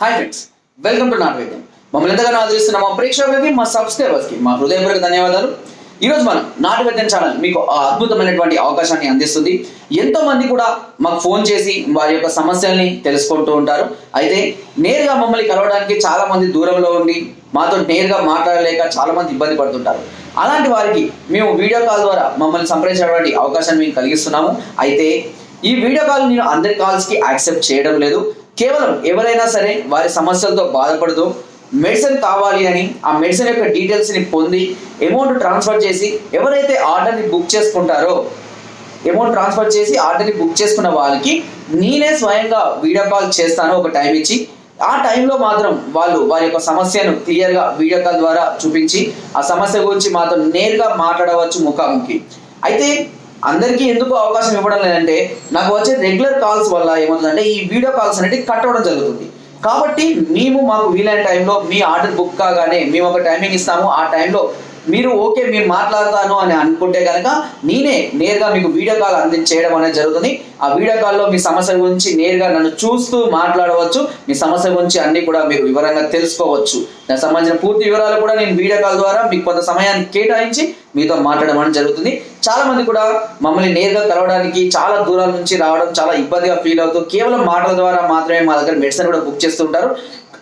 Hi friends welcome to నాట్ వైద్యం మమ్మల్ని ఎంతగానో ఆదరిస్తున్న మా ప్రేక్షకులకి మా సబ్స్క్రైబర్స్కి మా హృదయపూర్వక ధన్యవాదాలు. ఈరోజు మనం నాటు వైద్యం ఛానల్ మీకు అద్భుతమైనటువంటి అవకాశాన్ని అందిస్తుంది. ఎంతో మంది కూడా మాకు ఫోన్ చేసి వారి యొక్క సమస్యల్ని తెలుసుకుంటూ ఉంటారు. అయితే నేరుగా మమ్మల్ని కలవడానికి చాలా మంది దూరంలో ఉండి మాతో నేరుగా మాట్లాడలేక చాలా మంది ఇబ్బంది పడుతుంటారు. అలాంటి వారికి మేము వీడియో కాల్ ద్వారా మమ్మల్ని సంప్రదించేటువంటి అవకాశాన్ని మేము కలిగిస్తున్నాము. అయితే ఈ వీడియో కాల్ నేను అందరి కాల్స్కి యాక్సెప్ట్ చేయడం లేదు. కేవలం ఎవరైనా సరే వారి సమస్యలతో బాధపడుతూ మెడిసిన్ కావాలి అని ఆ మెడిసిన్ యొక్క డీటెయిల్స్ని పొంది అమౌంట్ ట్రాన్స్ఫర్ చేసి ఎవరైతే ఆర్డర్ని బుక్ చేసుకుంటారో అమౌంట్ ట్రాన్స్ఫర్ చేసి ఆర్డర్ని బుక్ చేసుకున్న వాళ్ళకి నేనే స్వయంగా వీడియో కాల్ చేస్తాను ఒక టైం ఇచ్చి ఆ టైంలో మాత్రం వాళ్ళు వారి యొక్క సమస్యను క్లియర్గా వీడియో కాల్ ద్వారా చూపించి ఆ సమస్య గురించి మాత్రం నేరుగా మాట్లాడవచ్చు ముఖాముఖి. అయితే అందరికీ ఎందుకు అవకాశం ఇవ్వడం లేదంటే నాకు వచ్చే రెగ్యులర్ కాల్స్ వల్ల ఏమవుతుందంటే ఈ వీడియో కాల్స్ అనేది కట్ అవ్వడం జరుగుతుంది. కాబట్టి మేము మాకు వీలైన టైంలో మీ ఆర్డర్ బుక్ కాగానే మేము ఒక టైమింగ్ ఇస్తాము. ఆ టైంలో మీరు ఓకే మీరు మాట్లాడతాను అని అనుకుంటే కనుక నేనే నేరుగా మీకు వీడియో కాల్ అందించేయడం అనేది జరుగుతుంది. ఆ వీడియో కాల్లో మీ సమస్య గురించి నేరుగా నన్ను చూస్తూ మాట్లాడవచ్చు. మీ సమస్య గురించి అన్ని కూడా మీరు వివరంగా తెలుసుకోవచ్చు. దానికి సంబంధించిన పూర్తి వివరాలు కూడా నేను వీడియో కాల్ ద్వారా మీకు కొంత సమయాన్ని కేటాయించి మీతో మాట్లాడడం అనేది జరుగుతుంది. చాలా మంది కూడా మమ్మల్ని నేరుగా కలవడానికి చాలా దూరాల నుంచి రావడం చాలా ఇబ్బందిగా ఫీల్ అవుతూ కేవలం మాటల ద్వారా మాత్రమే మా దగ్గర మెడిసిన్ కూడా బుక్ చేస్తుంటారు.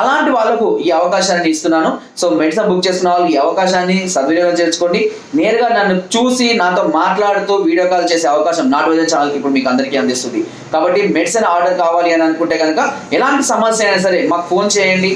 అలాంటి వాళ్ళకు ఈ అవకాశాన్ని ఇస్తున్నాను. సో మెడిసిన్ బుక్ చేసుకున్న వాళ్ళు ఈ అవకాశాన్ని సద్వినియోగం చేసుకోండి నేరుగా నన్ను చూసి నాతో మాట్లాడుతూ వీడియో కాల్ చేసే అవకాశం నాట్ వైద్య ఛానల్కి ఇప్పుడు మీకు అందరికీ అందిస్తుంది. కాబట్టి మెడిసిన్ ఆర్డర్ కావాలి అని అనుకుంటే కనుక ఎలాంటి సమస్య అయినా సరే మాకు ఫోన్ చేయండి.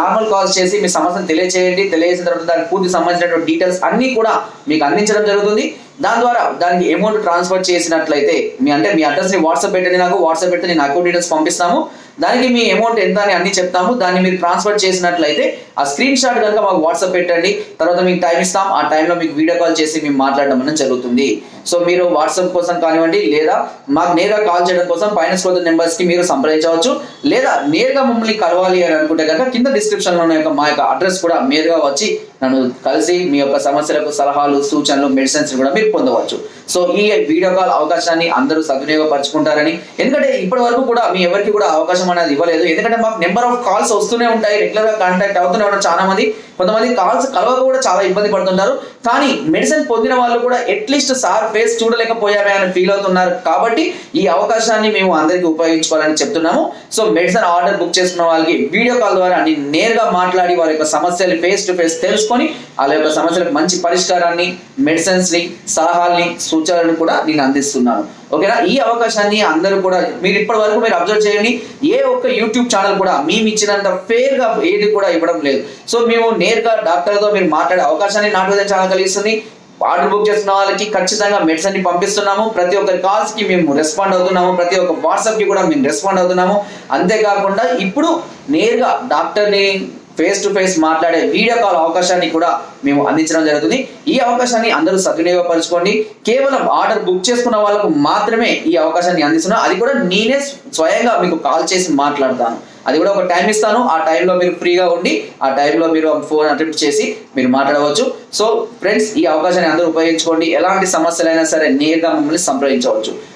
నార్మల్ కాల్స్ చేసి మీ సమస్యను తెలియచేయండి. తెలియజేసిన తర్వాత దానికి పూర్తి సంబంధించినటువంటి డీటెయిల్స్ అన్నీ కూడా మీకు అందించడం జరుగుతుంది. దాని ద్వారా దానికి అమౌంట్ ట్రాన్స్ఫర్ చేసినట్లయితే మీ అంటే మీ అడ్రస్ని వాట్సాప్ పెట్టండి నాకు. వాట్సాప్ పెట్టి నేను అకౌంట్ డీటెయిల్స్ పంపిస్తాము. దానికి మీ అమౌంట్ ఎంత అని అన్ని చెప్తాము. దాన్ని మీరు ట్రాన్స్ఫర్ చేసినట్లయితే ఆ స్క్రీన్ షాట్ కనుక మాకు వాట్సాప్ పెట్టండి. తర్వాత మీకు టైం ఇస్తాం. ఆ టైంలో మీకు వీడియో కాల్ చేసి మేము మాట్లాడడం అనేది జరుగుతుంది. సో మీరు వాట్సాప్ కోసం కానివ్వండి లేదా మాకు నేరుగా కాల్ చేయడం కోసం పైన స్కోర్ నెంబర్స్కి మీరు సంప్రదించవచ్చు. లేదా నేరుగా మమ్మల్ని కలవాలి అని అనుకుంటే కనుక కింద డిస్క్రిప్షన్లో ఉన్న యొక్క మా యొక్క అడ్రస్ కూడా నేరుగా వచ్చి నన్ను కలిసి మీ యొక్క సమస్యలకు సలహాలు సూచనలు మెడిసిన్స్ కూడా మీరు పొందవచ్చు. సో ఈ వీడియో కాల్ అవకాశాన్ని అందరూ సద్వినియోగపరచుకుంటారని ఎందుకంటే ఇప్పటి వరకు కూడా మీ ఎవరికి కూడా అవకాశం అనేది ఇవ్వలేదు. ఎందుకంటే మాకు నెంబర్ ఆఫ్ కాల్స్ వస్తూనే ఉంటాయి. రెగ్యులర్గా కాంటాక్ట్ అవుతూనే ఉన్నారు చాలా మంది కొంతమంది కాల్స్ కలవక కూడా చాలా ఇబ్బంది పడుతుంటారు. కానీ మెడిసిన్ పొందిన వాళ్ళు కూడా అట్లీస్ట్ సార్ ఫేస్ చూడలేకపోయామే అని ఫీల్ అవుతున్నారు. కాబట్టి ఈ అవకాశాన్ని మేము అందరికీ ఉపయోగించుకోవాలని చెప్తున్నాము. సో మెడిసిన్ ఆర్డర్ బుక్ చేసుకున్న వాళ్ళకి వీడియో కాల్ ద్వారా నేను నేరుగా మాట్లాడి వారి యొక్క సమస్యలు ఫేస్ టు ఫేస్ తెలుసుకొని వాళ్ళ యొక్క సమస్యలకు మంచి పరిష్కారాన్ని మెడిసిన్స్ని సలహాల్ని సూచనలను కూడా నేను అందిస్తున్నాను. ఓకేనా? ఈ అవకాశాన్ని అందరూ కూడా మీరు ఇప్పటి వరకు మీరు అబ్జర్వ్ చేయండి. ఏ ఒక్క యూట్యూబ్ ఛానల్ కూడా మేము ఇచ్చినంత ఫేర్గా ఏది కూడా ఇవ్వడం లేదు. సో మేము నేరుగా డాక్టర్తో మీరు మాట్లాడే అవకాశాన్ని నాటు ఛానల్ కలిగిస్తుంది. ఆర్డర్ బుక్ చేస్తున్న వాళ్ళకి ఖచ్చితంగా మెడిసిన్ని పంపిస్తున్నాము. ప్రతి ఒక్కరి కాల్స్కి మేము రెస్పాండ్ అవుతున్నాము. ప్రతి ఒక్క వాట్సాప్కి కూడా మేము రెస్పాండ్ అవుతున్నాము. అంతేకాకుండా ఇప్పుడు నేరుగా డాక్టర్ని ఫేస్ టు ఫేస్ మాట్లాడే వీడియో కాల్ అవకాశాన్ని కూడా మేము అందించడం జరుగుతుంది. ఈ అవకాశాన్ని అందరూ సద్వినియోగపరచుకోండి. కేవలం ఆర్డర్ బుక్ చేసుకున్న వాళ్ళకు మాత్రమే ఈ అవకాశాన్ని అందిస్తున్నాను అది కూడా నేనే స్వయంగా మీకు కాల్ చేసి మాట్లాడతాను. అది కూడా ఒక టైం ఇస్తాను. ఆ టైంలో మీరు ఫ్రీగా ఉండి ఆ టైంలో మీరు ఫోన్ అటెంప్ట్ చేసి మీరు మాట్లాడవచ్చు. సో ఫ్రెండ్స్ ఈ అవకాశాన్ని అందరూ ఉపయోగించుకోండి. ఎలాంటి సమస్యలైనా సరే నేరుగా మమ్మల్ని సంప్రదించవచ్చు.